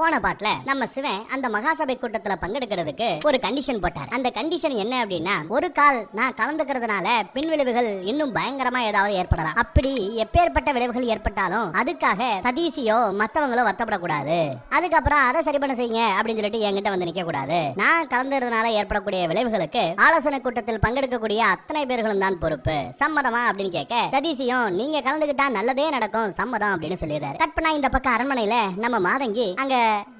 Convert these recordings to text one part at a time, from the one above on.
போன பாட்டுல நம்ம சிவன் அந்த மகாசபை கூட்டத்துல பங்கெடுக்கிறதுக்கு ஒரு கண்டிஷன் போட்டார். அந்த கண்டிஷன் என்ன அப்படின்னா ஒரு கால் நான் கலந்துக்கிறதுனால பின் விளைவுகள் இன்னும் பயங்கரமா ஏதாவது ஏற்படலாம். அப்படி எப்பேற்பட்ட விளைவுகள் ஏற்பட்டாலும் அதுக்காக சதீசியோ மத்தவங்களோ வருத்தப்படக்கூடாது. அதுக்கப்புறம் அதை சரி பண்ண செய்யுங்க அப்படின்னு சொல்லிட்டு என்கிட்ட வந்து நிக்க கூடாது நான் கலந்துறதுனால ஏற்படக்கூடிய விளைவுகளுக்கு ஆலோசனை கூட்டத்தில் பங்கெடுக்கக்கூடிய அத்தனை பேர்களும் தான் பொறுப்பு. சம்மதமா அப்படின்னு கேட்க சதீசியும் நீங்க கலந்துக்கிட்டா நல்லதே நடக்கும் சம்மதம் அப்படின்னு சொல்லிடுறாரு. கற்பனா இந்த பக்கம் அரண்மனையில நம்ம மாதங்கி அங்க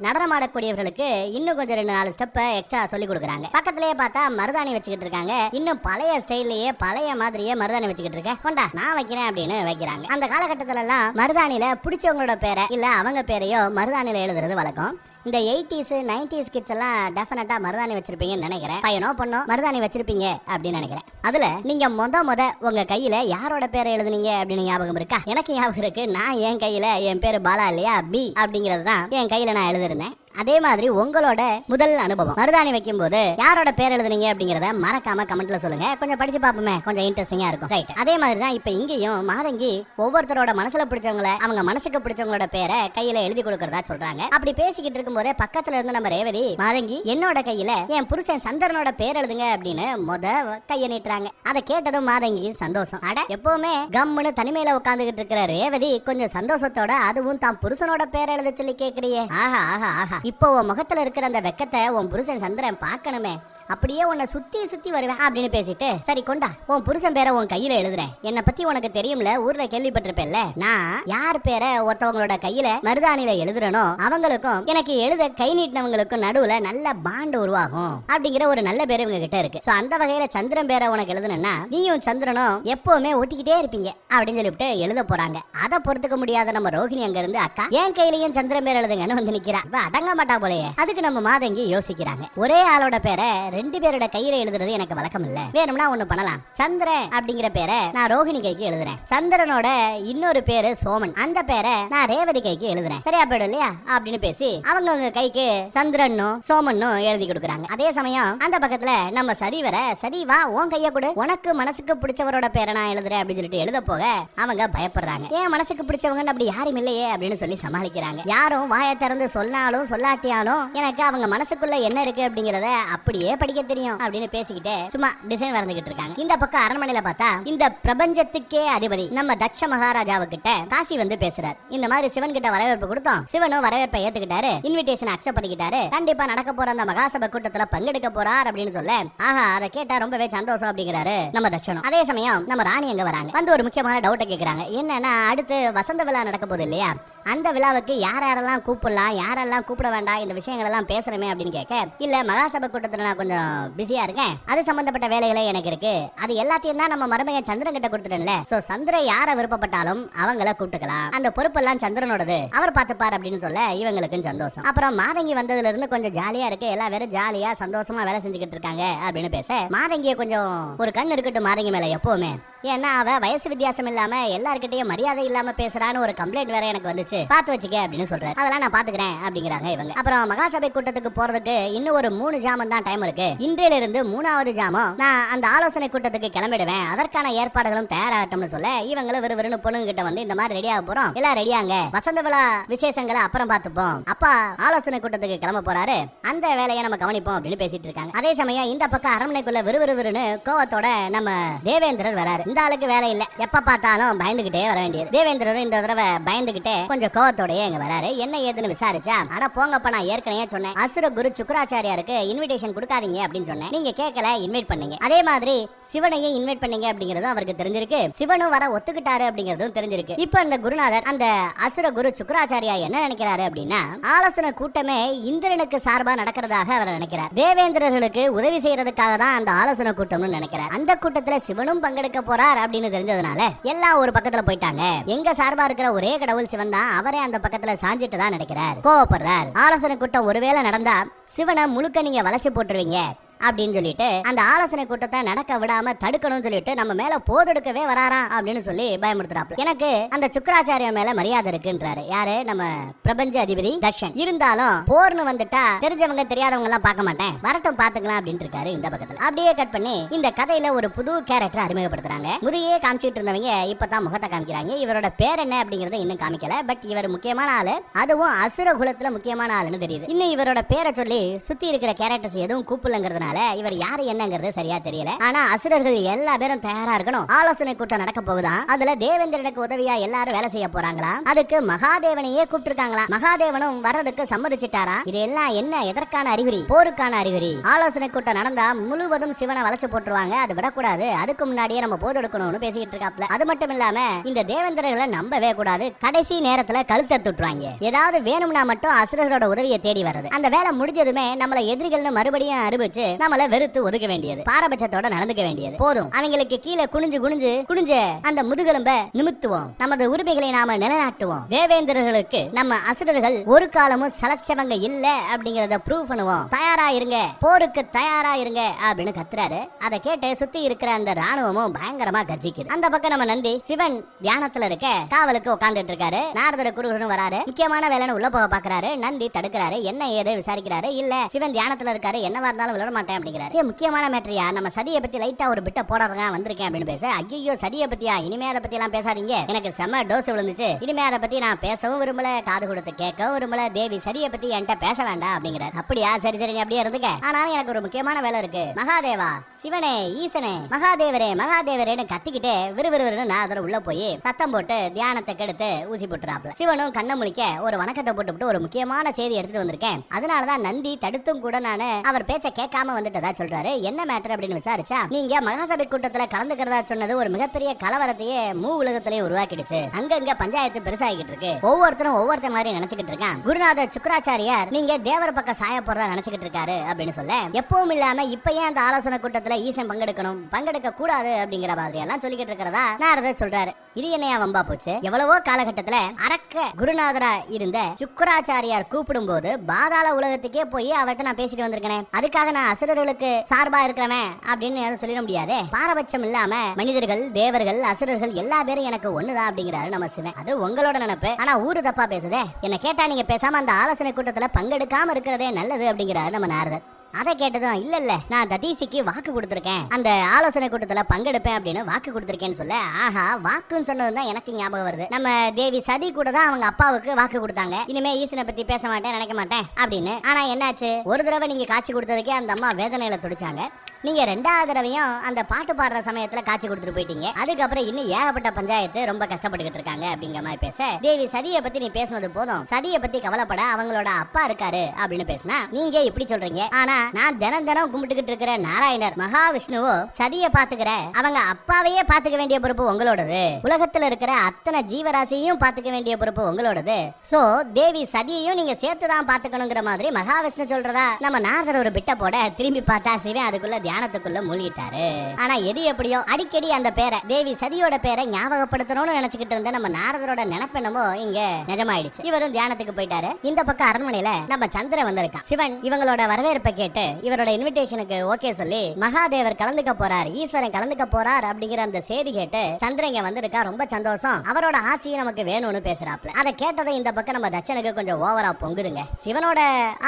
நடனமாடக்கூடியவர்களுக்கு இன்னும் கொஞ்சம் ரெண்டு நாலு ஸ்டெப் எக்ஸ்ட்ரா சொல்லி கொடுக்குறாங்க. பக்கத்திலேயே பார்த்தா மருதாணி வச்சுக்கிட்டு இருக்காங்க. இன்னும் பழைய ஸ்டைல்லயே பழைய மாதிரியே மருதாணி வச்சுக்கிட்டு இருக்க கொண்டா நான் வைக்கிறேன் அப்படின்னு வைக்கிறாங்க. அந்த காலகட்டத்துல எல்லாம் மருதாணியில பிடிச்சவங்களோட பேரை இல்ல அவங்க பேரையோ மருதாணியில எழுதுறது வழக்கம். இந்த எயிட்டிஸ் நைன்டிஸ் கிட்ஸ் எல்லாம் டெஃபினட்டா மருதாணி வச்சிருப்பீங்கன்னு நினைக்கிறேன். பையனோ பொண்ணோ மருதாணி வச்சிருப்பீங்க அப்படின்னு நினைக்கிறேன். அதுல நீங்க மொத மொத உங்க கையில யாரோட பேரை எழுதுனீங்க அப்படின்னு ஞாபகம் இருக்கா? எனக்கு ஞாபகம் இருக்கு. நான் என் கையில என் பேரு பாலா இல்லையா? பி அப்படிங்கிறது தான் என் கையில நான் எழுதிருந்தேன் அதே மாதிரி உங்களோட முதல் அனுபவம். மருதாணி வைக்கும் போது யாரோட பேர் எழுதுனீங்க அப்படிங்கறத மறக்காம கமெண்ட்ல சொல்லுங்க. கொஞ்சம் படிச்சு பார்ப்போமே. கொஞ்சம் இன்ட்ரெஸ்டிங்கா இருக்கும். ரைட் அதே மாதிரி தான் இப்ப இங்கேயும் மாதங்கி ஒவ்வொருத்தரோட மனசுல பிடிச்சவங்கள அவங்க மனசுக்கு பிடிச்சவங்களோட பேரை கையில எழுதி கொடுக்கறதா சொல்றாங்க. அப்படி பேசிக்கிட்டு இருக்கும்போதே பக்கத்துல இருந்து நம்ம ரேவதி மாதங்கி என்னோட கையில என் புருஷன் சந்திரனோட பேர் எழுதுங்க அப்படின்னு முத கைய நீட்டுறாங்க. அதை கேட்டதும் மாதங்கி சந்தோஷம். அட எப்பவுமே கம்முன்னு தனிமையில உட்காந்துகிட்டு இருக்கிற ரேவதி கொஞ்சம் சந்தோஷத்தோட அதுவும் தான் புருஷனோட பேர் எழுத சொல்லி கேக்குறியே. ஆஹா ஆஹா ஆஹா. இப்போ உன் முகத்துல இருக்கிற அந்த வெக்கத்தை உன் புருஷன் சந்திரன் பார்க்கணுமே. அப்படியே உன்னை சுத்தி சுத்தி வருவேன் அப்படின்னு பேசிட்டு சரி கொண்டா உன் புருஷன் பேரை உன் கையில எழுதுறேன். என்னை பத்தி உனக்கு தெரியும்ல ஊர்ல கேள்விப்பட்டிருப்பேன்ல. நான் யார் பேரை ஒருத்தவங்களோட கையில மருதாணியில எழுதுறனோ அவங்களுக்கும் எனக்கு எழுத கை நீட்டினவங்களுக்கும் நடுவுல நல்ல பாண்டு உருவாகும் அப்படிங்கிற ஒரு நல்ல பேர் இவங்க கிட்ட இருக்கு. சோ அந்த வகையில சந்திரன் பேரை உனக்கு எழுதுனா நீயும் சந்திரனும் எப்பவுமே ஒட்டிக்கிட்டே இருப்பீங்க அப்படின்னு சொல்லிவிட்டு எழுத போறாங்க. அதை பொறுத்துக்க முடியாத நம்ம ரோஹிணி அங்க இருந்து அக்கா என் கையிலயும் சந்திரன் பேர் எழுதுங்கன்னு வந்து நிக்கிறா. அடங்க மாட்டா போலயே. அதுக்கு நம்ம மாதங்கி யோசிக்கிறாங்க. ஒரே ஆளோட பேரை ரெண்டு பேரோட கையில எழுதுறது எனக்கு வழக்கம் இல்ல வேணும்னா ஒண்ணு பண்ணலாம். சந்திரன் அப்படிங்கிற பேரை நான் ரோஹிணி கைக்கு எழுதுறேன். சந்திரனோட இன்னொரு பேரு சோமன். அந்த பேரை நான் ரேவதி கைக்கு எழுதுறேன். சரியா போயிடும் இல்லையா? அப்படின்னு பேசி அவங்கவுங்க கைக்கு சந்திரனும் சோமனும் எழுதி கொடுக்குறாங்க. அதே சமயம் அந்த பக்கத்துல நம்ம சரி வர சரி வா உன் கைய கொடு. உனக்கு மனசுக்கு பிடிச்சவரோட பேரை நான் எழுதுறேன். அப்படின்னு சொல்லிட்டு எழுத போக அவங்க பயப்படுறாங்க. ஏன் மனசுக்கு பிடிச்சவங்க அப்படி யாரும் இல்லையே? அப்படின்னு சொல்லி சமாளிக்கிறாங்க. யாரும் வாயை திறந்து சொன்னாலும் சொல்லாட்டியாலும் எனக்கு அவங்க மனசுக்குள்ள என்ன இருக்கு அப்படிங்கறத அப்படியே படிக்க தெரியும் அப்படின்னு பேசிக்கிட்டே சும்மா டிசைன் வரைஞ்சுக்கிட்டு இருக்காங்க. இந்த பக்கம் அரண்மனையில பார்த்தா இந்த பிரபஞ்சத்துக்கே அதிபதி நம்ம தட்ச மகாராஜாவு கிட்ட காசி வந்து பேசுறார். இந்த மாதிரி சிவன் கிட்ட வரவேற்பு கொடுத்தோம். சிவனும் வரவேற்பை ஏத்துக்கிட்டாரு. Invitation accept பண்ணிக்கிட்டாரு. கண்டிப்பா நடக்க போற அந்த மகாசபை கூட்டத்துல பங்கெடுக்க போறார் அப்படின்னு சொல்ல ஆஹா அதை கேட்டா ரொம்பவே சந்தோஷம் அப்படிங்கிறாரு நம்ம தட்சணம் அதே சமயம் நம்ம ராணி அங்க வராங்க? வந்து ஒரு முக்கியமான டவுட்டை கேக்குறாங்க. என்னன்னா அடுத்து வசந்த விழா நடக்க போகுது இல்லையா? அந்த விழாவுக்கு யார் யாரெல்லாம் கூப்பிடலாம் யாரெல்லாம் கூப்பிட வேண்டாம் இந்த விஷயங்களெல்லாம் பேசுறமே அப்படின்னு கேட்க இல்ல மகாசபை கூட்டத்தில் நான் கொஞ்சம் பிஸியா இருக்கேன். அது சம்பந்தப்பட்ட வேலைகளே எனக்கு இருக்கு. அது எல்லாத்தையும் தான் நம்ம மருமகன் சந்திரன் கிட்ட கொடுத்துட்டேன்ல. சோ சந்திரன் யார விருப்பப்பட்டாலும் அவங்கள கூப்பிட்டுக்கலாம். அந்த பொறுப்பெல்லாம் சந்திரனோடது. அவர் பார்த்துப்பார் அப்படின்னு சொல்ல இவங்களுக்கும் சந்தோஷம். அப்புறம் மாதங்கி வந்ததுல இருந்து கொஞ்சம் ஜாலியா இருக்கு. எல்லா பேரும் ஜாலியா சந்தோஷமா வேலை செஞ்சுக்கிட்டு இருக்காங்க அப்படின்னு பேச மாதங்கிய கொஞ்சம் ஒரு கண் இருக்கட்டும் மாதங்கி மேல எப்பவுமே. ஏன்னா அவ வயசு வித்தியாசம் இல்லாம எல்லார்கிட்டயும் மரியாதை இல்லாம பேசுறான்னு ஒரு கம்ப்ளைண்ட் வேற எனக்கு வந்துச்சு. பார்த்து வச்சுக்க அப்படின்னு சொல்றாரு. அதெல்லாம் நான் பாத்துக்கிறேன் அப்படிங்கிறாங்க இவங்க. அப்புறம் மகாசபை கூட்டத்துக்கு போறதுக்கு இன்னும் ஒரு மூணு ஜாமம் தான் டைம் இருக்கு. இன்றையில இருந்து மூணாவது ஜாமம். நான் அந்த ஆலோசனை கூட்டத்துக்கு கிளம்பிடுவேன். அதற்கான ஏற்பாடுகளும் தயாராகட்டும்னு சொல்ல இவங்களும் விறுவிறுன்னு பொண்ணுங்க கிட்ட வந்து இந்த மாதிரி ரெடி ஆக போறோம். எல்லாம் ரெடியாங்க வசந்த விழா விசேஷங்களை அப்புறம் பார்த்துப்போம். அப்பா ஆலோசனை கூட்டத்துக்கு கிளம்ப போறாரு. அந்த வேலையை நம்ம கவனிப்போம் அப்படின்னு பேசிட்டு இருக்காங்க. அதே சமயம் இந்த பக்கம் அரண்மனைக்குள்ள விறுவிறுவிறுன்னு கோவத்தோட நம்ம தேவேந்திரர் வராரு. இந்த ஆளுக்கு வேலை இல்ல. எப்ப பார்த்தாலும் பயந்துகிட்டே வர வேண்டியது. தேவேந்திரர் இந்த தடவை பயந்துகிட்டே கொஞ்சம் கோவத்தோடயே இங்க வராரு. என்ன ஏதுன்னு விசாரிச்சா அட போங்கப்ப நான் ஏற்கனவே சொன்னேன். அசுர குரு சுக்கராச்சாரியாருக்கு இன்விடேஷன் கொடுக்காதீங்க அப்படின்னு சொன்னேன். நீங்க கேட்கல இன்வைட் பண்ணீங்க. அதே மாதிரி சிவனையும் இன்வைட் பண்ணீங்க அப்படிங்கறதும் அவருக்கு தெரிஞ்சிருக்கு. சிவனும் வர ஒத்துக்கிட்டாரு அப்படிங்கறதும் தெரிஞ்சிருக்கு. இப்ப அந்த குருநாதர் அந்த அசுர குரு சுக்கராச்சாரியா என்ன நினைக்கிறாரு அப்படின்னா ஆலோசனை கூட்டமே இந்திரனுக்கு சார்பா நடக்கிறதாக அவர் நினைக்கிறார். தேவேந்திரர்களுக்கு உதவி செய்யறதுக்காக தான் அந்த ஆலோசனை கூட்டம்னு நினைக்கிறார். அந்த கூட்டத்துல சிவனும் பங்கெடுக்க போற போறார் அப்படின்னு தெரிஞ்சதுனால எல்லாம் ஒரு பக்கத்துல போயிட்டாங்க. எங்க சார்பா இருக்கிற ஒரே கடவுள் சிவன் தான் அவரே அந்த பக்கத்துல சாஞ்சிட்டு தான் நினைக்கிறார். கோவப்படுறார். ஆலோசனை கூட்டம் ஒருவேளை நடந்தா சிவனை முழுக்க நீங்க வளைச்சு போட்டுருவீங்க. அப்படின்னு சொல்லிட்டு அந்த ஆலோசனை கூட்டத்தை நடக்க விடாம தடுக்கணும்னு சொல்லிட்டு நம்ம மேல போதெடுக்கவே வராராம் அப்படின்னு சொல்லி பயமுறுத்துறாப்ல. எனக்கு அந்த சுக்கராச்சாரியா மேல மரியாதை இருக்குன்றாரு. யாரு? நம்ம பிரபஞ்ச அதிபதி தர்ஷன். இருந்தாலும் போர்னு வந்துட்டா தெரிஞ்சவங்க தெரியாதவங்க எல்லாம் பார்க்க மாட்டேன். வரட்டும் பாத்துக்கலாம் அப்படின்னு இருக்காரு இந்த பக்கத்துல. அப்படியே கட் பண்ணி இந்த கதையில ஒரு புது கேரக்டர் அறிமுகப்படுத்துறாங்க. முதையே காமிச்சிட்டு இருந்தவங்க இப்பதான் முகத்தை காமிக்கிறாங்க. இவரோட பேர் என்ன அப்படிங்கறத இன்னும் காமிக்கல. பட் இவர் முக்கியமான ஆளு. அதுவும் அசுர குலத்துல முக்கியமான ஆளுன்னு தெரியுது. இன்னும் இவரோட பேரை சொல்லி சுத்தி இருக்கிற கேரக்டர்ஸ் எதுவும் கூப்பிடலங்கிறதுனால இவர் யாரு என்னங்கிறது சரியா தெரியல. ஆனா அசுரர்கள் எல்லா பேரும் தயாரா இருக்கணும். ஆலோசனை கூட்டம் நடக்க போகுதான் அதுல தேவேந்திரனுக்கு உதவியா எல்லாரும் வேலை செய்ய போறாங்களா? அதுக்கு மகாதேவனையே கூப்பிட்டுருக்காங்களா? மகாதேவனும் வர்றதுக்கு சம்மதிச்சிட்டாரா? இது எல்லாம் என்ன எதற்கான அறிகுறி? போருக்கான அறிகுறி. ஆலோசனை கூட்டம் நடந்தா முழுவதும் சிவனை வளைச்சு போட்டுருவாங்க. அது விடக்கூடாது. அதுக்கு முன்னாடியே நம்ம போது எடுக்கணும்னு பேசிக்கிட்டு இருக்காப்ல. அது மட்டும் இல்லாம இந்த தேவேந்திரர்களை நம்பவே கூடாது. கடைசி நேரத்துல கழுத்தை துட்டுவாங்க. ஏதாவது வேணும்னா மட்டும் அசுரர்களோட உதவியை தேடி வர்றது. அந்த வேலை முடிஞ்சதுமே நம்மள எதிரிகள்னு மறுபடியும் அறிவிச்சு நம்மள வெறுத்து ஒதுக்க வேண்டியது. பாரபட்சத்தோட நடந்துக்க வேண்டியது. போதும். அவங்களுக்கு கீழே குனிஞ்சு குனிஞ்சு குனிஞ்ச அந்த முதுகெலும்ப நிமித்துவோம். நமது உரிமைகளை நாம நிலைநாட்டுவோம். தேவேந்திரர்களுக்கு நம்ம அசுரர்கள் ஒரு காலமும் சலச்சவங்க இல்ல அப்படிங்கறத ப்ரூவ் பண்ணுவோம். தயாரா இருங்க. போருக்கு தயாரா இருங்க அப்படின்னு கத்துறாரு. அதை கேட்டு சுத்தி இருக்கிற அந்த ராணுவமும் பயங்கரமா கர்ஜிக்குது. அந்த பக்கம் நம்ம நந்தி சிவன் தியானத்துல இருக்க காவலுக்கு உட்கார்ந்துட்டு இருக்காரு. நாரதர குருகரும் வராரு. முக்கியமான வேலைன்னு உள்ள போக பாக்குறாரு. நந்தி தடுக்கிறாரு. என்ன ஏது விசாரிக்கிறாரு? இல்ல சிவன் தியானத்துல இருக்காரு. என்னவா இருந்தாலும் விளையாட மாட்டேன் அப்படிங்கிறாரு. முக்கியமான மேட்ரியா நம்ம சதியை பத்தி லைட்டா ஒரு பிட்ட போடுறதா வந்திருக்கேன் அப்படின்னு பேச. ஐயோ சதியை பத்தியா? இனிமே அதை பத்தி எல்லாம் பேசாதீங்க. எனக்கு செம டோஸ் விழுந்துச்சு. இனிமே அதை பத்தி நான் பேசவும் விரும்பல காது கொடுத்து கேட்கவும் விரும்பல. தேவி சதியை பத்தி என்கிட்ட பேச வேண்டாம் அப்படிங்கிறார். அப்படியா? சரி சரி நீ அப்படியே இருந்துக்க. ஆனாலும் எனக்கு ஒரு முக்கியமான வேலை இருக்கு. மகாதேவா சிவனே ஈசனே மகாதேவரே மகாதேவரேன்னு கத்திக்கிட்டே விறுவிறுன்னு நான் அதில் உள்ள போய் சத்தம் போட்டு தியானத்தை கெடுத்து ஊசி போட்டுறாப்ல சிவனும் கண்ணை முழிக்க ஒரு வணக்கத்தை போட்டுவிட்டு ஒரு முக்கியமான செய்தி எடுத்துட்டு வந்திருக்கேன். அதனாலதான் நந்தி தடுத்தும் கூட நான் அவர் பேச்சை கேட்காம வந்துட்டதா சொல்றாரு. என்ன மேட்டர் அப்படின்னு விசாரிச்சா நீங்க மகாசபை கூட்டத்துல கலந்துக்கிறதா சொன்னது ஒரு மிகப்பெரிய கலவரத்தையே மூ உலகத்திலேயே உருவாக்கிடுச்சு. அங்கங்க பஞ்சாயத்து பெருசாகிட்டு இருக்கு. ஒவ்வொருத்தரும் ஒவ்வொருத்த மாதிரி நினைச்சுக்கிட்டு இருக்கான். குருநாத சுக்கராச்சாரியார் நீங்க தேவர பக்கம் சாய போறதா நினைச்சுக்கிட்டு இருக்காரு அப்படின்னு சொல்ல எப்பவும் இல்லாம இப்ப ஏன் அந்த ஆலோசனை கூட்டத்துல ஈசன் பங்கெடுக்கணும் பங்கெடுக்க கூடாது அப்படிங்கிற மாதிரி எல்லாம் சொல்லிக்கிட்டு இருக்கிறதா நாரதர் சொல்றாரு. இது என்னையா வம்பா போச்சு? எவ்வளவோ காலகட்டத்துல அரக்க குருநாதரா இருந்த சுக்கராச்சாரியார் கூப்பிடும் போது பாதாள உலகத்துக்கே போய் அவர்கிட்ட நான் பேசிட்டு வந்திருக்கேன். அதுக்காக நான் அசுரர்களுக்கு சார்பா இருக்கிறவன் அப்படின்னு யாரும் சொல்லிட முடியாதே. பாரபட்சம் இல்லாம மனிதர்கள் தேவர்கள் அசுரர்கள் எல்லா பேரும் எனக்கு ஒண்ணுதான் அப்படிங்கிறாரு நம்ம சிவன். அது உங்களோட நினைப்பு. ஆனா ஊரு தப்பா பேசுதே. என்ன கேட்டா நீங்க பேசாம அந்த ஆலோசனை கூட்டத்துல பங்கெடுக்காம இருக்கிறதே நல்லது அப்படிங்கிறாரு நம்ம நாரதர். அதை கேட்டதும் இல்ல இல்ல நான் ததீசிக்கு வாக்கு கொடுத்துருக்கேன். அந்த ஆலோசனை கூட்டத்துல பங்கெடுப்பேன் அப்படின்னு வாக்கு கொடுத்துருக்கேன்னு சொல்ல ஆஹா வாக்குன்னு சொன்னது தான் எனக்கு ஞாபகம் வருது. நம்ம தேவி சதி கூட தான் அவங்க அப்பாவுக்கு வாக்கு கொடுத்தாங்க. இனிமே ஈசனை பத்தி பேச மாட்டேன் நினைக்க மாட்டேன் அப்படின்னு. ஆனா என்னாச்சு? ஒரு தடவை நீங்க காட்சி கொடுத்ததுக்கே அந்த அம்மா வேதனையில துடிச்சாங்க. நீங்க ரெண்டாவது தடவையும் அந்த பாட்டு பாடுற சமயத்துல காட்சி கொடுத்துட்டு போயிட்டீங்க. அதுக்கப்புறம் இன்னும் ஏகப்பட்ட பஞ்சாயத்து ரொம்ப கஷ்டப்பட்டுக்கிட்டு இருக்காங்க அப்படிங்கிற மாதிரி பேச தேவி சதியை பத்தி நீ பேசுனது போதும். சதியை பத்தி கவலைப்பட. அவங்களோட அப்பா இருக்காரு அப்படின்னு பேசினா நீங்க இப்படி சொல்றீங்க? ஆனா நான் தினம் தினம் கும்பிட்டுக்கிட்டு இருக்கிற நாராயணர் மகாவிஷ்ணுவோ சதியை பாத்துக்கிற அவங்க அப்பாவையே பாத்துக்க வேண்டிய பொறுப்பு உங்களோடது. உலகத்துல இருக்கிற அத்தனை ஜீவராசியையும் பாத்துக்க வேண்டிய பொறுப்பு உங்களோடது. சோ தேவி சதியையும் நீங்க சேர்த்து தான் பாத்துக்கணுங்கிற மாதிரி மகாவிஷ்ணு சொல்றதா நம்ம நாரதர் ஒரு பிட்ட போட திரும்பி பார்த்தா சிவன் அதுக்குள்ள தியானத்துக்குள்ள மூழ்கிட்டாரு. ஆனா எது எப்படியோ அடிக்கடி அந்த பேரை தேவி சதியோட பேரை ஞாபகப்படுத்தணும்னு நினைச்சுக்கிட்டு இருந்த நம்ம நாரதரோட நினைப்பென்னமோ இங்க நிஜமாயிடுச்சு. இவரும் தியானத்துக்கு போயிட்டாரு. இந்த பக்கம் அரண்மனையில நம்ம சந்திர வந்திருக்கான். சிவன் இவங்களோட வரவேற்பை கேட்டு இவரோட இன்விடேஷனுக்கு ஓகே சொல்லி மகாதேவர் கலந்துக்க போறார் ஈஸ்வரன் கலந்துக்க போறார் அப்படிங்கிற அந்த செய்தி கேட்டு சந்திரங்க வந்திருக்கா ரொம்ப சந்தோஷம். அவரோட ஆசையை நமக்கு வேணும்னு பேசுறாப்ல. அதை கேட்டதை இந்த பக்கம் நம்ம தட்சனுக்கு கொஞ்சம் ஓவரா பொங்குதுங்க. சிவனோட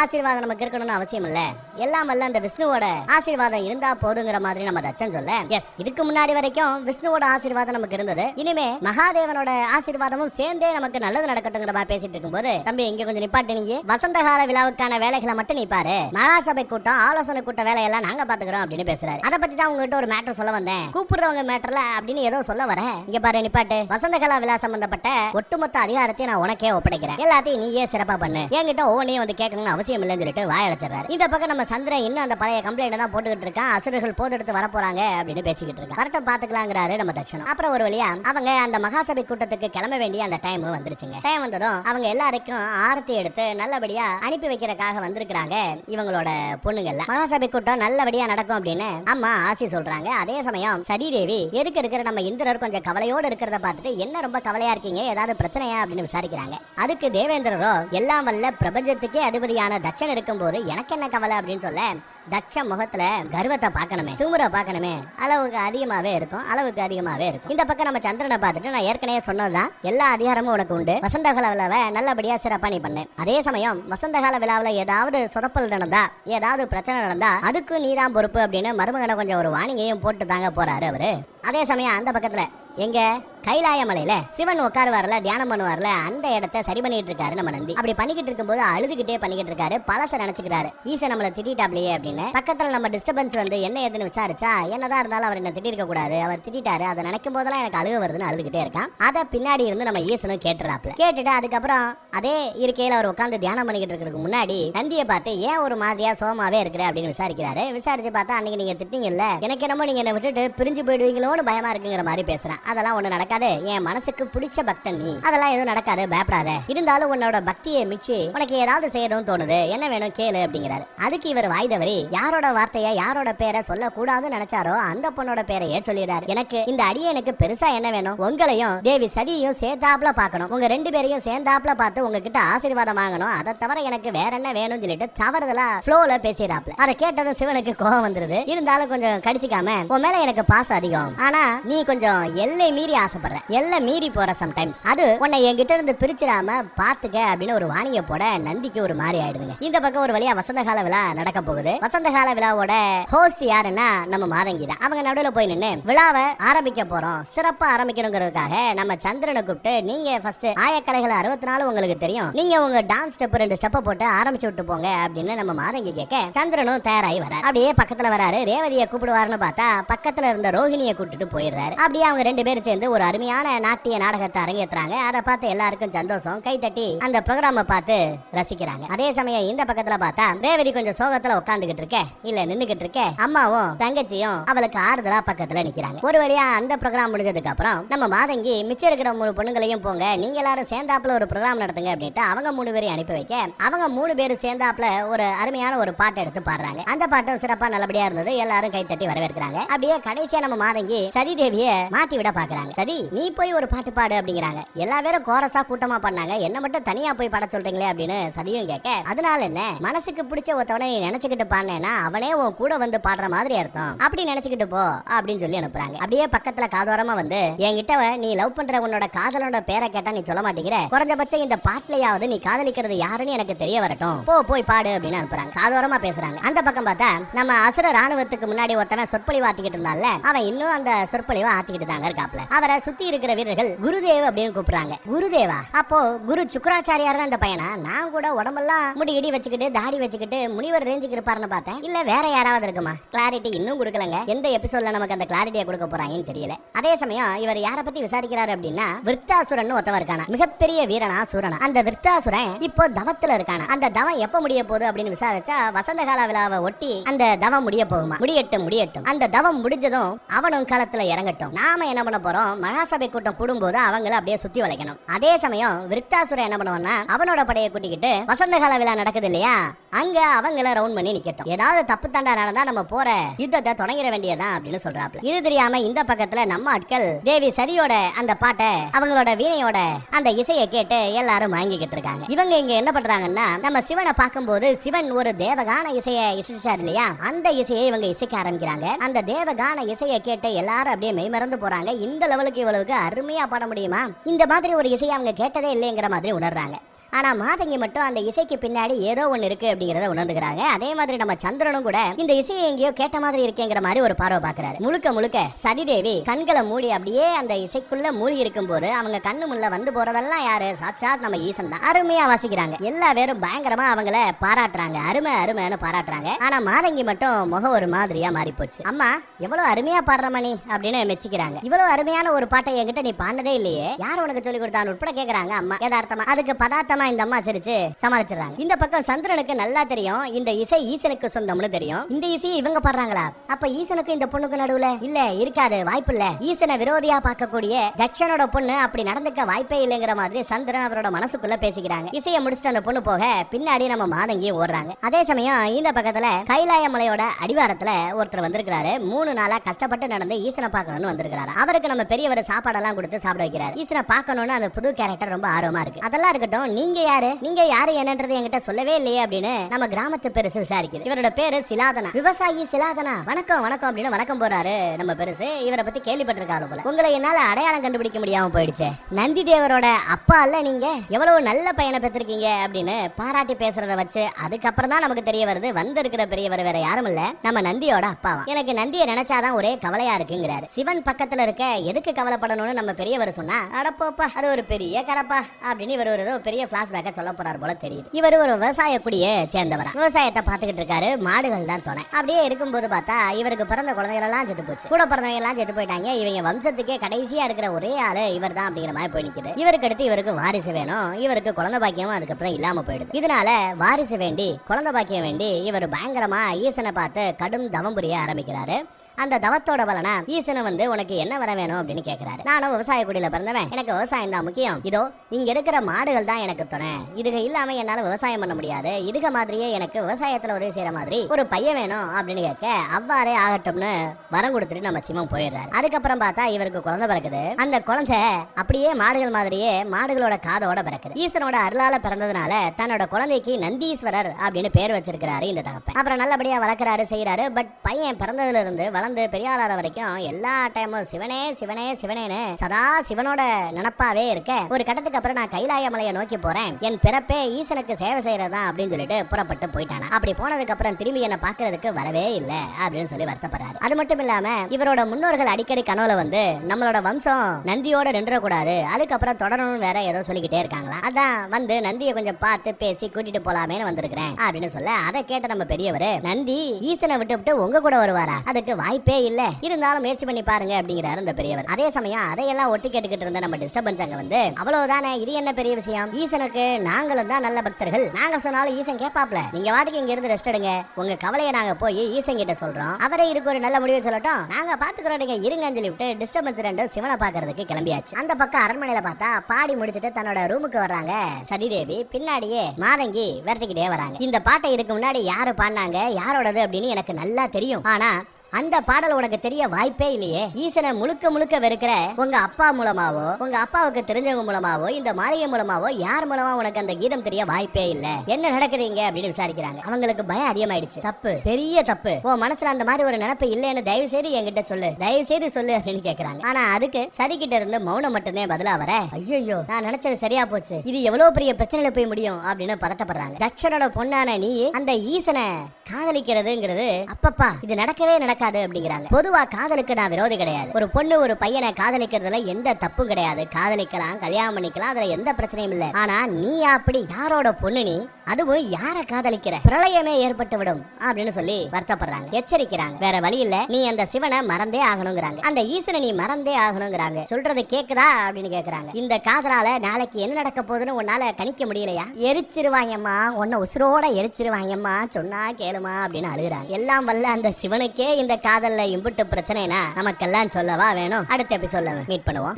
ஆசீர்வாதம் நமக்கு இருக்கணும்னு அவசியம் இல்ல. எல்லாம் வல்ல அந்த விஷ்ணுவோட ஆசீர்வாதம் இருந்தா போதுங்கிற மாதிரி நம்ம தச்சன் சொல்ல. எஸ் இதுக்கு முன்னாடி வரைக்கும் விஷ்ணுவோட ஆசீர்வாதம் நமக்கு இருந்தது. இனிமே மகாதேவனோட ஆசீர்வாதமும் சேர்ந்தே நமக்கு நல்லது நடக்கட்டுங்கிற மாதிரி பேசிட்டு இருக்கும்போது தம்பி இங்க கொஞ்சம் நிப்பாட்டு நீங்க வசந்த கால விழாவுக்கான வேலைகளை மட்டும் நீ பாரு. மகாசபை கூட்டம் ஆலோசனை கூட்ட வேலையெல்லாம் நாங்க பாத்துக்கிறோம் அப்படின்னு பேசுறாரு. அதை பத்தி தான் உங்ககிட்ட ஒரு மேட்டர் சொல்ல வந்தேன். கூப்பிடுறவங்க மேட்டர்ல அப்படின்னு ஏதோ சொல்ல வரேன். இங்க பாரு நிப்பாட்டு. வசந்த கலா விழா சம்பந்தப்பட்ட ஒட்டுமொத்த அதிகாரத்தையும் நான் உனக்கே ஒப்படைக்கிறேன். எல்லாத்தையும் நீயே சிறப்பா பண்ணு. என்கிட்ட ஒவ்வொன்றையும் வந்து கேட்கணும்னு அவசியம் இல்லைன்னு சொல்லிட்டு வாயடைச்சிடறாரு. இந்த பக்கம் நம்ம சந்திரன் இன்னும் அந்த பழைய கம்ப்ளைண்ட் தான் போட்டுக்கிட்டு தான் அசுரர்கள் போதெடுத்து வர போறாங்க அப்படின்னு பேசிக்கிட்டு இருக்காங்க. கரெக்டா பாத்துக்கலாங்கிறாரு நம்ம தட்சணம் அப்புறம் ஒரு வழியா அவங்க அந்த மகாசபை கூட்டத்துக்கு கிளம்ப வேண்டிய அந்த டைம் வந்துருச்சுங்க. டைம் வந்ததும் அவங்க எல்லாருக்கும் ஆரத்தி எடுத்து நல்லபடியா அனுப்பி வைக்கிறதுக்காக வந்திருக்கிறாங்க இவங்களோட பொண்ணுங்கள்ல மகாசபை கூட்டம் நல்லபடியா நடக்கும் அப்படின்னு அம்மா ஆசி சொல்றாங்க. அதே சமயம் சதிதேவி எதுக்கு இருக்கிற நம்ம இந்திரர் கொஞ்சம் கவலையோடு இருக்கிறத பார்த்துட்டு என்ன ரொம்ப கவலையா இருக்கீங்க? ஏதாவது பிரச்சனையா? அப்படின்னு விசாரிக்கிறாங்க. அதுக்கு தேவேந்திரரோ எல்லாம் வல்ல பிரபஞ்சத்துக்கே அதிபதியான தட்சன் இருக்கும்போது எனக்கு என்ன கவலை அப்படின்னு சொல்ல தட்ச முகத்துல கர்வத்தை பார்க்கணுமே திமுற பார்க்கணுமே அளவுக்கு அதிகமாவே இருக்கும் அளவுக்கு அதிகமாவே இருக்கும். இந்த பக்கம் நம்ம சந்திரனை பார்த்துட்டு நான் ஏற்கனவே சொன்னதுதான் எல்லா அதிகாரமும் உனக்கு உண்டு. வசந்த கால விழாவை நல்லபடியா சிறப்பா நீ பண்ணு. அதே சமயம் வசந்த கால விழாவில் ஏதாவது சொதப்பல் நடந்தா ஏதாவது பிரச்சனை நடந்தா அதுக்கு நீதான் பொறுப்பு அப்படின்னு மருமகனை கொஞ்சம் ஒரு வாணிகையும் போட்டு தாங்க போறாரு அவரு. அதே சமயம் அந்த பக்கத்துல எங்க? கைலாய மலையில சிவன் உட்காருவார்ல தியானம் பண்ணுவார்ல அந்த இடத்த சரி பண்ணிட்டு இருக்காரு நம்ம நந்தி. அப்படி பண்ணிக்கிட்டு இருக்கும்போது அழுதுகிட்டே பண்ணிக்கிட்டு இருக்காரு பழச நினைச்சுக்கிறாரு. ஈசன் நம்மள திட்டாப்லையே அப்படின்னு. பக்கத்துல நம்ம டிஸ்டர்பன்ஸ் வந்து என்ன ஏதுன்னு விசாரிச்சா என்னதான் இருந்தாலும் அவர் என்ன திட்டிருக்க கூடாது அவர் திட்டாரு அதை நினைக்கும் போதெல்லாம் எனக்கு அழுக வருதுன்னு அழுதுகிட்டே இருக்கான். அதை பின்னாடி இருந்து நம்ம ஈசனும் கேட்டுறாப்ல. கேட்டுட்டு அதுக்கப்புறம் அதே இருக்கையில அவர் உட்காந்து தியானம் பண்ணிக்கிட்டு இருக்கிறதுக்கு முன்னாடி நந்தியை பார்த்து ஏன் ஒரு மாதிரியா சோமாவே இருக்கிற? அப்படின்னு விசாரிக்கிறாரு. விசாரிச்சு பார்த்தா அன்னைக்கு நீங்க திட்டிங்கல்ல எனக்கு என்னமோ நீங்க என்ன விட்டுட்டு பிரிஞ்சு போயிடுவீங்களோன்னு பயமா இருக்குங்கிற மாதிரி பேசுறேன். அதெல்லாம் ஒண்ணு நடக்காது என் மனசுக்கு பிடிச்ச பக்தன் நீ. அதெல்லாம் எதுவும் நடக்காது பயப்படாத. இருந்தாலும் உன்னோட பக்தியை மிச்சு உனக்கு ஏதாவது செய்யணும்னு தோணுது என்ன வேணும் கேளு அப்படிங்கிறாரு. அதுக்கு இவர் வாய்தவரி யாரோட வார்த்தைய யாரோட பேரை சொல்லக்கூடாதுன்னு நினைச்சாரோ அந்த பொண்ணோட பேரையே சொல்லிடுறாரு. எனக்கு இந்த அடியனுக்கு பெருசா என்ன வேணும்? உங்களையும் தேவி சதியையும் சேர்த்தாப்புல பார்க்கணும். உங்க ரெண்டு பேரையும் சேர்ந்தாப்புல பார்த்து உங்ககிட்ட ஆசீர்வாதம் வாங்கணும். அதை தவிர எனக்கு வேற என்ன வேணும்னு சொல்லிட்டு தவறுதலா ஃப்ளோல பேசிடுறாப்ல அதை கேட்டதும் சிவனுக்கு கோபம் வந்துருது. இருந்தாலும் கொஞ்சம் கடிச்சிக்காம உன் மேல எனக்கு பாசம் அதிகம். ஆனா நீ கொஞ்சம் எல்லை மீறி ஆசை ஆசைப்படுற எல்லாம் மீறி போற சம்டைம்ஸ் அது உன்னை என்கிட்ட இருந்து பிரிச்சிடாம பாத்துக்க அப்படின்னு ஒரு வாணிக போட நந்திக்கு ஒரு மாதிரி ஆயிடுதுங்க. இந்த பக்கம் ஒரு வழியா வசந்த கால விழா நடக்க போகுது. வசந்த கால விழாவோட ஹோஸ்ட் யாருன்னா நம்ம மாதங்கி தான். அவங்க நடுவுல போய் நின்னு விழாவை ஆரம்பிக்க போறோம். சிறப்பா ஆரம்பிக்கணுங்கிறதுக்காக நம்ம சந்திரனை கூப்பிட்டு நீங்க ஃபர்ஸ்ட் ஆயக்கலைகள் அறுபத்தி நாலு உங்களுக்கு தெரியும். நீங்க உங்க டான்ஸ் ஸ்டெப் ரெண்டு ஸ்டெப்பை போட்டு ஆரம்பிச்சு விட்டு போங்க அப்படின்னு நம்ம மாதங்கி கேட்க சந்திரனும் தயாராகி வரார் அப்படியே பக்கத்துல வராரு ரேவதியை கூப்பிடுவாருன்னு பார்த்தா பக்கத்துல இருந்த ரோஹிணியை கூட்டிட்டு போயிடுறாரு. அப்படியே அவங்க ரெண்டு பேரும் சேர்ந்து ஒரு அருமையான நாட்டிய நாடகத்தை அரங்கேற்றுறாங்க அதை பார்த்து எல்லாருக்கும் சந்தோஷம். கை தட்டி அந்த ப்ரோக்ராம பார்த்து ரசிக்கிறாங்க. அதே சமயம் இந்த பக்கத்துல பார்த்தா ரேவதி கொஞ்சம் சோகத்துல உட்காந்துக்கிட்டு இருக்க. இல்ல நின்னுகிட்டு இருக்க. அம்மாவும் தங்கச்சியும் அவளுக்கு ஆறுதலா பக்கத்துல நிக்கிறாங்க. ஒரு வழியா அந்த ப்ரோக்ராம் முடிஞ்சதுக்கு அப்புறம் நம்ம மாதங்கி மிச்சம் இருக்கிற மூணு பொண்ணுங்களையும் போங்க. நீங்க எல்லாரும் சேர்ந்தாப்புல ஒரு ப்ரோக்ராம் நடத்துங்க அப்படின்ட்டு அவங்க மூணு பேரையும் அனுப்பி வைக்க அவங்க மூணு பேரும் சேர்ந்தாப்புல ஒரு அருமையான ஒரு பாட்டை எடுத்து பாடுறாங்க. அந்த பாட்டும் சிறப்பா நல்லபடியா இருந்தது. எல்லாரும் கை தட்டி வரவேற்கிறாங்க. அப்படியே கடைசியா நம்ம மாதங்கி சதி தேவிய மாத்தி விட பாக்குறாங்க. சதி நீ போய் ஒரு பாட்டு பாடு அப்படிங்கிறாங்க. எல்லா பேரும் கோரஸா கூட்டமா பண்ணாங்க. என்ன மட்டும் தனியா போய் பாட சொல்றீங்களே அப்படின்னு சதியும் கேட்க அதனால என்ன? மனசுக்கு பிடிச்ச ஒருத்தவனை நீ நினைச்சுக்கிட்டு பாடினேன்னா அவனே உன் கூட வந்து பாடுற மாதிரி அர்த்தம். அப்படி நினைச்சுக்கிட்டு போ அப்படின்னு சொல்லி அனுப்புறாங்க. அப்படியே பக்கத்துல காதோரமா வந்து என்கிட்ட நீ லவ் பண்ற உன்னோட காதலோட பேரை கேட்டா நீ சொல்ல மாட்டேங்கிற. குறைஞ்சபட்சம் இந்த பாட்டுலயாவது நீ காதலிக்கிறது யாருன்னு எனக்கு தெரிய வரட்டும். போ போய் பாடு அப்படின்னு அனுப்புறாங்க. காதோரமா பேசுறாங்க. அந்த பக்கம் பார்த்தா நம்ம அசுர ராணுவத்துக்கு முன்னாடி ஒருத்தனை சொற்பொழிவு ஆத்திக்கிட்டு இருந்தால அவன் இன்னும் அந்த சொற்பொழிவை ஆத்திக்கிட்டு தாங்க இருக்காப்ல. அவரை சுத்தி இருக்கிற வீரர்கள் குருதேவ் அப்படின்னு கூப்பிடுறாங்க. குருதேவா? அப்போ குரு சுக்கராச்சாரியார் தான் இந்த பையனா? நான் கூட உடம்பெல்லாம் முடி இடி வச்சுக்கிட்டு தாடி வச்சுக்கிட்டு முனிவர் ரேஞ்சுக்கு இருப்பாருன்னு பார்த்தேன். இல்ல வேற யாராவது இருக்குமா? கிளாரிட்டி இன்னும் கொடுக்கலங்க. எந்த எபிசோட்ல நமக்கு அந்த கிளாரிட்டியை கொடுக்க போறாங்கன்னு தெரியல. அதே சமயம் இவர் யார பத்தி விசாரிக்கிறாரு அப்படின்னா விருத்தாசுரன் ஒருத்தவன் இருக்கானா? மிகப்பெரிய வீரனா சூரனா. அந்த விருத்தாசுரன் இப்போ தவத்துல இருக்கானா? அந்த தவம் எப்ப முடிய போகுது அப்படின்னு விசாரிச்சா வசந்த கால விழாவை ஒட்டி அந்த தவம் முடிய போகுமா? முடியட்டும் முடியட்டும். அந்த தவம் முடிஞ்சதும் அவனும் களத்துல இறங்கட்டும். நாம என்ன பண்ண போறோம்? மகாசபை கூட்டம் கூடும்போது அவங்கள அப்படியே சுத்தி வளைக்கணும். அதே சமயம் விருத்தாசுரன் என்ன பண்ணுவான்னா அவனோட படையை கூட்டிக்கிட்டு வசந்த கால விழா நடக்குது இல்லையா? அங்க அவங்கள ரவுண்ட் பண்ணி நிக்கட்டும். ஏதாவது தப்பு தண்டா நடந்தா நம்ம போற யுத்தத்தை தொடங்கிட வேண்டியதான் அப்படின்னு சொல்றாப்ல. இது தெரியாம இந்த பக்கத்துல நம்ம ஆட்கள் தேவி சரியோட அந்த பாட்டை அவங்களோட வீணையோட அந்த இசையை கேட்டு எல்லாரும் வாங்கிக்கிட்டு இருக்காங்க. இவங்க இங்க என்ன பண்றாங்கன்னா நம்ம சிவனை பார்க்கும்போது சிவன் ஒரு தேவகான இசையை இசைச்சார் இல்லையா? அந்த இசையை இவங்க இசைக்க ஆரம்பிக்கிறாங்க. அந்த தேவகான இசையை கேட்டு எல்லாரும் அப்படியே மெய்மறந்து போறாங்க. இந்த லெவலுக்கு அளவுக்கு அருமையா பாட முடியுமா? இந்த மாதிரி ஒரு இசையை அவங்க கேட்டதே இல்லைங்கிற மாதிரி உணர்றாங்க. ஆனா மாதங்கி மட்டும் அந்த இசைக்கு பின்னாடி ஏதோ ஒண்ணு இருக்கு அப்படிங்கறத உணர்ந்துக்கிறாங்க. அதே மாதிரி நம்ம சந்திரனும் கூட இந்த இசையை எங்கேயோ கேட்ட மாதிரி இருக்கேங்கிற மாதிரி ஒரு பார்வை பாக்குறாரு முழுக்க முழுக்க சதிதேவி கண்களை மூடி அப்படியே அந்த இசைக்குள்ள மூழ்கி இருக்கும் போது அவங்க கண்ணு முள்ள வந்து போறதெல்லாம் யாரு? சாட்சாத் நம்ம ஈசன் தான். அருமையா வாசிக்கிறாங்க. எல்லா பேரும் பயங்கரமா அவங்கள பாராட்டுறாங்க. அருமை அருமைன்னு பாராட்டுறாங்க. ஆனா மாதங்கி மட்டும் முகம் ஒரு மாதிரியா மாறி போச்சு அம்மா எவ்வளவு அருமையா பாடுற மணி அப்படின்னு மெச்சிக்கிறாங்க. இவ்வளவு அருமையான ஒரு பாட்டை என்கிட்ட நீ பாடினதே இல்லையே. யார் உனக்கு சொல்லி கொடுத்தான்னு உட்பட கேக்குறாங்க அம்மா. யதார்த்தமா. அதுக்கு பதார்த்தமா இந்த அம்மா சிரிச்சு சமாளிச்சிடுறாங்க. இந்த பக்கம் சந்திரனுக்கு நல்லா தெரியும் இந்த இசை ஈசனுக்கு சொந்தம்னு தெரியும். இந்த இசையை இவங்க பாடுறாங்களா? அப்ப ஈசனுக்கு இந்த பொண்ணுக்கு நடுவுல? இல்ல இருக்காது வாய்ப்பு இல்ல. ஈசனை விரோதியா பார்க்கக்கூடிய தட்சனோட பொண்ணு அப்படி நடந்துக்க வாய்ப்பே இல்லைங்கிற மாதிரி சந்திரன் அவரோட மனசுக்குள்ள பேசிக்கிறாங்க. இசையை முடிச்சுட்டு அந்த பொண்ணு போக பின்னாடி நம்ம மாதங்கி ஓடுறாங்க. அதே சமயம் இந்த பக்கத்துல கைலாய மலையோட அடிவாரத்துல ஒருத்தர் வந்திருக்கிறாரு. மூணு நாளா கஷ்டப்பட்டு நடந்து ஈசனை பார்க்கணும்னு வந்திருக்கிறாரு. அவருக்கு நம்ம பெரியவர் சாப்பாடெல்லாம் கொடுத்து சாப்பிட வைக்கிறாரு. ஈசனை பார்க்கணும்னு அந்த புது கேரக்டர் ரொம்ப ஆர்வமா இருக்கு. அதெல்லாம் இருக்கட்டும் நீங்க நீங்க யாரு? நீங்க யாரு என்னன்றது என்கிட்ட சொல்லவே இல்லையே அப்படின்னு நம்ம கிராமத்து பெருசு விசாரிக்குது இவரோட பேரு சிலாதனா. விவசாயி சிலாதனா. வணக்கம் வணக்கம் அப்படின்னு வணக்கம் போறாரு நம்ம பெருசு. இவரை பத்தி கேள்விப்பட்டிருக்காரு போல. உங்களை என்னால அடையாளம் கண்டுபிடிக்க முடியாம போயிடுச்சு. நந்தி தேவரோட அப்பா அல்ல நீங்க? எவ்வளவு நல்ல பையனை பெற்றிருக்கீங்க அப்படின்னு பாராட்டி பேசுறத வச்சு அதுக்கப்புறம் தான் நமக்கு தெரிய வருது வந்திருக்கிற பெரியவர் வேற யாரும் இல்ல. நம்ம நந்தியோட அப்பாவா. எனக்கு நந்தியை நினைச்சாதான் ஒரே கவலையா இருக்குங்கிறாரு. சிவன் பக்கத்துல இருக்க எதுக்கு கவலைப்படணும்னு நம்ம பெரியவர் சொன்னா அடப்போப்பா அது ஒரு பெரிய கரப்பா அப்படின்னு இவர் ஒரு பெரிய பெரிய பிளாஷ்பேக்க சொல்ல போறாரு போல தெரியுது. இவர் ஒரு விவசாய குடியை சேர்ந்தவரா. விவசாயத்தை பார்த்துக்கிட்டு இருக்காரு மாடுகள் தான் துணை. அப்படியே இருக்கும்போது பார்த்தா இவருக்கு பிறந்த குழந்தைகள் எல்லாம் செத்து போச்சு. கூட பிறந்தவங்க எல்லாம் செத்து போயிட்டாங்க. இவங்க வம்சத்துக்கே கடைசியா இருக்கிற ஒரே ஆளு இவர் தான் அப்படிங்கிற மாதிரி போய் நிக்குது. இவருக்கு அடுத்து இவருக்கு வாரிசு வேணும். இவருக்கு குழந்தை பாக்கியமும் அதுக்கப்புறம் இல்லாம போயிடுது. இதனால வாரிசு வேண்டி குழந்தை பாக்கியம் வேண்டி இவர் பயங்கரமா ஈசனை பார்த்து கடும் தவம் புரிய ஆரம்பிக்கிறாரு. அந்த தவத்தோட பலனா ஈசனு வந்து உனக்கு என்ன வர வேணும் அப்படின்னு கேக்குறாரு. நானும் விவசாய குடியில பிறந்தவன். எனக்கு விவசாயம் தான் முக்கியம். இதோ இங்க இருக்கிற மாடுகள் தான் எனக்கு துணை. இதுக இல்லாம என்னால விவசாயம் பண்ண முடியாது. இதுக மாதிரியே எனக்கு விவசாயத்துல உதவி செய்யற மாதிரி ஒரு பையன் வேணும் அப்படின்னு கேட்க அவ்வாறே ஆகட்டும்னு வரம் கொடுத்துட்டு நம்ம சிவம் போயிடுறாரு. அதுக்கப்புறம் பார்த்தா இவருக்கு குழந்தை பிறக்குது. அந்த குழந்தை அப்படியே மாடுகள் மாதிரியே மாடுகளோட காதோட பிறக்குது. ஈசனோட அருளால பிறந்ததுனால தன்னோட குழந்தைக்கு நந்தீஸ்வரர் அப்படின்னு பேர் வச்சிருக்கிறாரு இந்த தகப்பன். அப்புறம் நல்லபடியா வளர்க்குறாரு செய்யறாரு பட் பையன் பிறந்ததுல இருந்து வளர்ந்து பெரியாளார வரைக்கும் எல்லா டைமும் சிவனே சிவனே சிவனேன்னு சதா சிவனோட நினப்பாவே இருக்க. ஒரு கட்டத்துக்கு அப்புறம் நான் கைலாய மலையை நோக்கி போறேன். என் பிறப்பே ஈசனுக்கு சேவை செய்யறதா அப்படின்னு சொல்லிட்டு புறப்பட்டு போயிட்டானா. அப்படி போனதுக்கு அப்புறம் திரும்பி என்ன பாக்குறதுக்கு வரவே இல்லை அப்படின்னு சொல்லி வருத்தப்படுறாரு. அது மட்டும் இல்லாம இவரோட முன்னோர்கள் அடிக்கடி கனவுல வந்து நம்மளோட வம்சம் நந்தியோட நின்றக்கூடாது அதுக்கப்புறம் தொடரணும்னு வேற ஏதோ சொல்லிக்கிட்டே இருக்காங்களா. அதான் வந்து நந்தியை கொஞ்சம் பார்த்து பேசி கூட்டிட்டு போலாமேன்னு வந்திருக்கிறேன் அப்படின்னு சொல்ல அதை கேட்ட நம்ம பெரியவர் நந்தி ஈசனை விட்டு விட்டு உங்க கூட வருவாரா? அதுக்கு வாய்ப்பே இல்ல. இருந்தாலும் முயற்சி பண்ணி பாருங்க அப்படிங்கிறாரு அந்த பெரியவர். அதே சமயம் அதையெல்லாம் ஒட்டி கேட்டுக்கிட்டு இருந்த நம்ம டிஸ்டர்பன்ஸ் அங்க வந்து அவ்வளவுதானே இது என்ன பெரிய விஷயம்? ஈசனுக்கு நாங்களும் தான் நல்ல பக்தர்கள். நாங்க சொன்னாலும் ஈசன் கேப்பாப்ல. நீங்க வாட்டுக்கு இங்க இருந்து ரெஸ்ட் எடுங்க. உங்க கவலையை நாங்க போய் ஈசன் கிட்ட சொல்றோம். அவரே இதுக்கு ஒரு நல்ல முடிவு சொல்லட்டும். நாங்க பாத்துக்கிறோம் நீங்க இருங்கன்னு சொல்லிவிட்டு டிஸ்டர்பன்ஸ் ரெண்டு சிவனை பாக்குறதுக்கு கிளம்பியாச்சு. அந்த பக்கம் அரண்மனையில பார்த்தா பாடி முடிச்சிட்டு தன்னோட ரூமுக்கு வர்றாங்க சதிதேவி. பின்னாடியே மாதங்கி விரட்டிக்கிட்டே வராங்க. இந்த பாட்டை இதுக்கு முன்னாடி யாரு பாடினாங்க? யாரோடது அப்படின்னு எனக்கு நல்லா தெரியும். ஆனா அந்த பாடல் உனக்கு தெரிய வாய்ப்பே இல்லையே. ஈசனை முழுக்க முழுக்க வெறுக்கிற உங்க அப்பா மூலமாவோ உங்க அப்பாவுக்கு தெரிஞ்சவங்க மூலமாவோ இந்த மாளிகை மூலமாவோ யார் மூலமா உனக்கு அந்த கீதம் தெரிய வாய்ப்பே இல்ல? என்ன நடக்குறீங்க அப்படின்னு விசாரிக்கிறாங்க. அவங்களுக்கு பயம் அதிகமாயிடுச்சு. தப்பு. பெரிய தப்பு. உன் மனசுல அந்த மாதிரி ஒரு நினைப்பு இல்லைன்னு தயவு செய்து என்கிட்ட சொல்லு. தயவு செய்து சொல்லு அப்படின்னு கேக்குறாங்க. ஆனா அதுக்கு சரிக்கிட்ட இருந்து மௌனம் மட்டும்தான் பதிலா வர ஐயோ நான் நினைச்சது சரியா போச்சு. இது எவ்வளவு பெரிய பிரச்சனையில போய் முடியும் அப்படின்னு பதட்டப்படுறாங்க. தட்சனோட பொண்ணான நீ அந்த ஈசனை காதலிக்கிறதுங்கிறது அப்பப்பா. இது நடக்கவே நடக்காது அப்படிங்கிறாங்க. பொதுவா காதலுக்கு நான் விரோதி கிடையாது. ஒரு பொண்ணு ஒரு பையனை காதலிக்கிறதுல எந்த தப்பும் கிடையாது. காதலிக்கலாம் கல்யாணம் பண்ணிக்கலாம் அதுல எந்த பிரச்சனையும் இல்ல. ஆனா நீ அப்படி யாரோட பொண்ணு நீ அதுவும் யார காதலிக்கிற? பிரளயமே ஏற்பட்டு விடும் அப்படின்னு சொல்லி வருத்தப்படுறாங்க. எச்சரிக்கிறாங்க. வேற வழி இல்ல. நீ அந்த சிவனை மறந்தே ஆகணுங்கிறாங்க. அந்த ஈசனை நீ மறந்தே ஆகணுங்கிறாங்க. சொல்றது கேக்குதா அப்படின்னு கேக்குறாங்க. இந்த காதலால நாளைக்கு என்ன நடக்க போகுதுன்னு உன்னால கணிக்க முடியலையா? எரிச்சிருவாங்கம்மா உன்னை உசுரோட எரிச்சிருவாங்கம்மா சொன்னா கேளுமா அப்படின்னு அழுகுறாங்க. எல்லாம் வல்ல அந்த சிவனுக்கே இந்த காதல்ல இம்புட்டு பிரச்சனைனா நமக்கெல்லாம் சொல்லவா வேணும்? அடுத்த எபிசோட்ல மீட் பண்ணுவோம்.